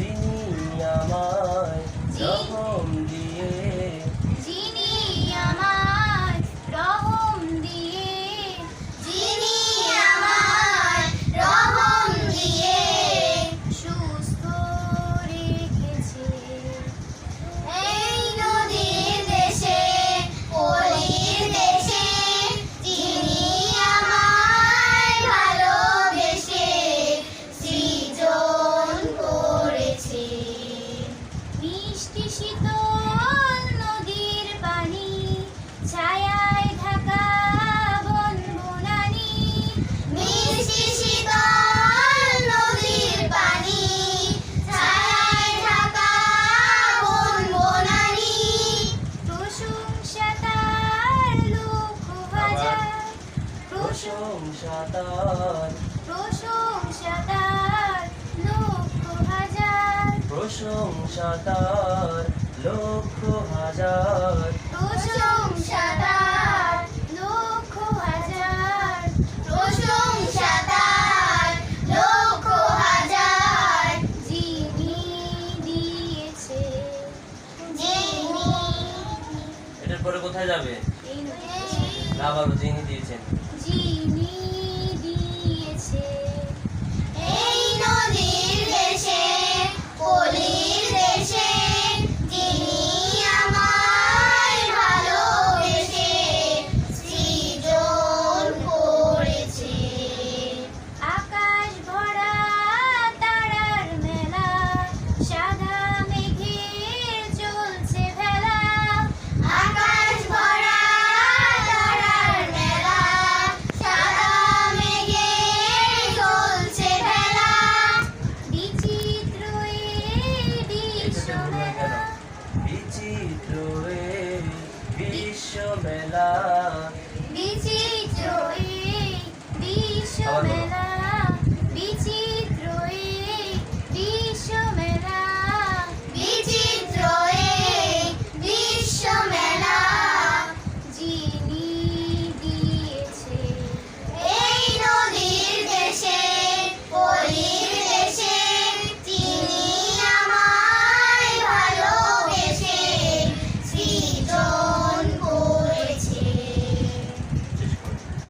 你。প্রশংসা তার প্রশংসা তার লক্ষ হাজার। প্রশংসা তার লক্ষ হাজার। প্রশংসা তার যিনি দিয়েছে এটার পরে কোথায় যাবে? আবারও যিনি দিয়েছেন। Genie. বিশ্বমেলা